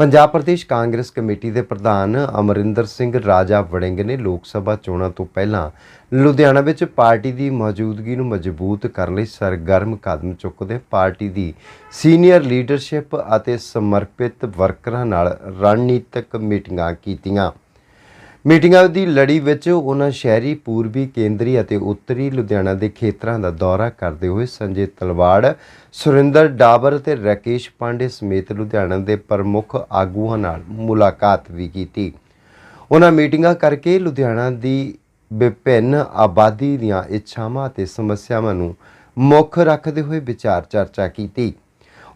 Punjab Pradesh Congress committee ਦੇ ਪ੍ਰਧਾਨ ਅਮਰਿੰਦਰ ਸਿੰਘ ਰਾਜਾ ਵੜਿੰਗ ਨੇ ਲੋਕ ਸਭਾ ਚੋਣਾਂ ਤੋਂ ਪਹਿਲਾਂ ਲੁਧਿਆਣਾ ਵਿੱਚ ਪਾਰਟੀ ਦੀ ਮੌਜੂਦਗੀ ਨੂੰ ਮਜ਼ਬੂਤ ਕਰਨ ਲਈ ਸਰਗਰਮ ਕਦਮ ਚੁੱਕਦੇ ਪਾਰਟੀ ਦੀ ਸੀਨੀਅਰ ਲੀਡਰਸ਼ਿਪ ਅਤੇ ਸਮਰਪਿਤ ਵਰਕਰਾਂ ਨਾਲ ਰਣਨੀਤਕ ਮੀਟਿੰਗਾਂ ਕੀਤੀਆਂ। ਮੀਟਿੰਗਾਂ ਦੀ ਲੜੀ ਵਿੱਚ ਉਹਨਾਂ ਸ਼ਹਿਰੀ, ਪੂਰਬੀ, ਕੇਂਦਰੀ ਅਤੇ ਉੱਤਰੀ ਲੁਧਿਆਣਾ ਦੇ ਖੇਤਰਾਂ ਦਾ ਦੌਰਾ ਕਰਦੇ ਹੋਏ ਸੰਜੇ ਤਲਵਾੜ, ਸੁਰਿੰਦਰ ਡਾਬਰ ਤੇ ਰਾਕੇਸ਼ ਪਾਂਡੇ ਸਮੇਤ ਲੁਧਿਆਣਾ ਦੇ ਪ੍ਰਮੁੱਖ ਆਗੂਆਂ ਨਾਲ ਮੁਲਾਕਾਤ ਵੀ ਕੀਤੀ। ਉਹਨਾਂ ਮੀਟਿੰਗਾਂ ਕਰਕੇ ਲੁਧਿਆਣਾ ਦੀ ਵਿਭਿੰਨ ਆਬਾਦੀ ਦੀਆਂ ਇੱਛਾਵਾਂ ਅਤੇ ਸਮੱਸਿਆਵਾਂ ਨੂੰ ਮੁੱਖ ਰੱਖਦੇ ਹੋਏ ਵਿਚਾਰ ਚਰਚਾ ਕੀਤੀ।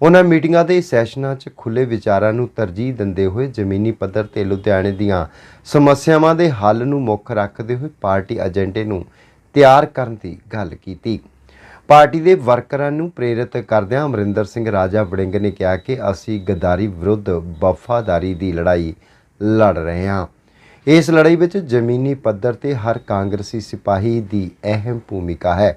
ਉਹਨਾਂ ਮੀਟਿੰਗਾਂ ਦੇ ਸੈਸ਼ਨਾਂ 'ਚ ਖੁੱਲੇ ਵਿਚਾਰਾਂ ਨੂੰ ਤਰਜੀਹ ਦਿੰਦੇ ਹੋਏ ਜ਼ਮੀਨੀ ਪੱਧਰ ਤੇ ਲੁਧਿਆਣੇ ਦੀਆਂ ਸਮੱਸਿਆਵਾਂ ਦੇ ਹੱਲ ਨੂੰ ਮੁੱਖ ਰੱਖਦੇ ਹੋਏ ਪਾਰਟੀ ਏਜੰਡੇ ਨੂੰ ਤਿਆਰ ਕਰਨ ਦੀ ਗੱਲ ਕੀਤੀ। ਪਾਰਟੀ ਦੇ ਵਰਕਰਾਂ ਨੂੰ ਪ੍ਰੇਰਿਤ ਕਰਦਿਆਂ ਅਮਰਿੰਦਰ ਸਿੰਘ ਰਾਜਾ ਵੜਿੰਗ ਨੇ ਕਿਹਾ ਕਿ ਅਸੀਂ ਗਦਾਰੀ ਵਿਰੁੱਧ ਵਫਾਦਾਰੀ ਦੀ ਲੜਾਈ ਲੜ ਰਹੇ ਹਾਂ। ਇਸ ਲੜਾਈ ਵਿੱਚ ਜ਼ਮੀਨੀ ਪੱਧਰ ਤੇ ਹਰ ਕਾਂਗਰਸੀ ਸਿਪਾਹੀ ਦੀ ਅਹਿਮ ਭੂਮਿਕਾ ਹੈ।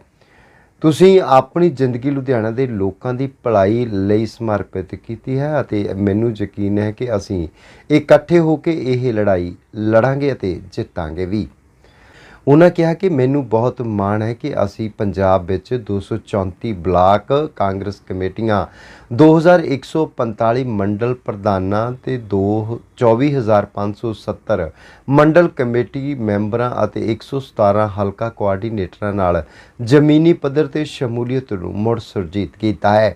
ਤੁਸੀਂ ਆਪਣੀ ਜ਼ਿੰਦਗੀ ਲੁਧਿਆਣਾ ਦੇ ਲੋਕਾਂ ਦੀ ਭਲਾਈ ਲਈ ਸਮਰਪਿਤ ਕੀਤੀ ਹੈ ਅਤੇ ਮੈਨੂੰ ਯਕੀਨ ਹੈ ਕਿ ਅਸੀਂ ਇਕੱਠੇ ਹੋ ਕੇ ਇਹ ਲੜਾਈ ਲੜਾਂਗੇ ਅਤੇ ਜਿੱਤਾਂਗੇ ਵੀ। ਉਹਨਾਂ ਕਿਹਾ ਕਿ ਮੈਨੂੰ ਬਹੁਤ ਮਾਣ ਹੈ ਕਿ ਅਸੀਂ ਪੰਜਾਬ ਵਿੱਚ 234 ਬਲਾਕ ਕਾਂਗਰਸ ਕਮੇਟੀਆਂ 2145 ਮੰਡਲ ਪ੍ਰਧਾਨਾਂ ਤੇ 24570 ਮੰਡਲ ਕਮੇਟੀ ਮੈਂਬਰਾਂ ਅਤੇ 117 ਹਲਕਾ ਕੋਆਰਡੀਨੇਟਰਾਂ ਨਾਲ ਜ਼ਮੀਨੀ ਪੱਧਰ ਤੇ ਸ਼ਮੂਲੀਅਤ ਨੂੰ ਮੁੜ ਸੁਰਜੀਤ ਕੀਤਾ ਹੈ।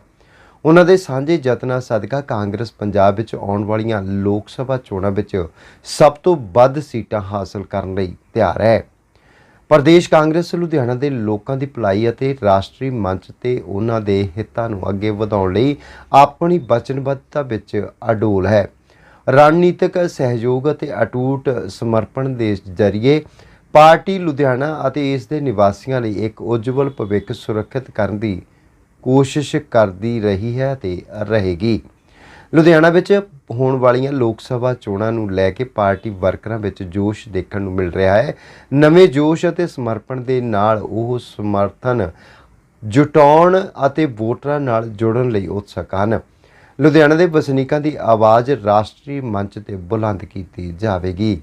ਉਹਨਾਂ ਦੇ ਸਾਂਝੇ ਯਤਨਾਂ ਸਦਕਾ ਕਾਂਗਰਸ ਪੰਜਾਬ ਵਿੱਚ ਆਉਣ ਵਾਲੀਆਂ ਲੋਕ ਸਭਾ ਚੋਣਾਂ ਵਿੱਚ ਸਭ ਤੋਂ ਵੱਧ ਸੀਟਾਂ ਹਾਸਲ ਕਰਨ ਲਈ ਤਿਆਰ ਹੈ। ਪ੍ਰਦੇਸ਼ ਕਾਂਗਰਸ ਲੁਧਿਆਣਾ ਦੇ ਲੋਕਾਂ ਦੀ ਭਲਾਈ ਅਤੇ ਰਾਸ਼ਟਰੀ ਮੰਚ ਤੇ ਉਹਨਾਂ ਦੇ ਹਿੱਤਾਂ ਨੂੰ ਅੱਗੇ ਵਧਾਉਣ ਲਈ ਆਪਣੀ ਵਚਨਬੱਧਤਾ ਵਿੱਚ ਅਡੋਲ ਹੈ। ਰਣਨੀਤਿਕ ਸਹਿਯੋਗ ਅਤੇ ਅਟੂਟ ਸਮਰਪਣ ਦੇ ਜ਼ਰੀਏ ਪਾਰਟੀ ਲੁਧਿਆਣਾ ਅਤੇ ਇਸ ਦੇ ਨਿਵਾਸੀਆਂ ਲਈ ਇੱਕ ਉਜਵਲ ਭਵਿੱਖ ਸੁਰੱਖਿਅਤ ਕਰਨ ਦੀ ਕੋਸ਼ਿਸ਼ ਕਰਦੀ ਰਹੀ ਹੈ ਤੇ ਰਹੇਗੀ। ਲੁਧਿਆਣਾ ਵਿੱਚ ਹੋਣ ਵਾਲੀਆਂ ਲੋਕ ਸਭਾ ਚੋਣਾਂ ਨੂੰ ਲੈ ਕੇ ਪਾਰਟੀ ਵਰਕਰਾਂ ਵਿੱਚ ਜੋਸ਼ ਦੇਖਣ ਨੂੰ ਮਿਲ ਰਿਹਾ ਹੈ। ਨਵੇਂ ਜੋਸ਼ ਅਤੇ ਸਮਰਪਣ ਦੇ ਨਾਲ ਉਹ ਸਮਰਥਨ ਜੁਟਾਉਣ ਅਤੇ ਵੋਟਰਾਂ ਨਾਲ ਜੁੜਨ ਲਈ ਉਤਸੁਕ ਹਨ। ਲੁਧਿਆਣਾ ਦੇ ਵਸਨੀਕਾਂ ਦੀ ਆਵਾਜ਼ ਰਾਸ਼ਟਰੀ ਮੰਚ ਤੇ ਬੁਲੰਦ ਕੀਤੀ ਜਾਵੇਗੀ।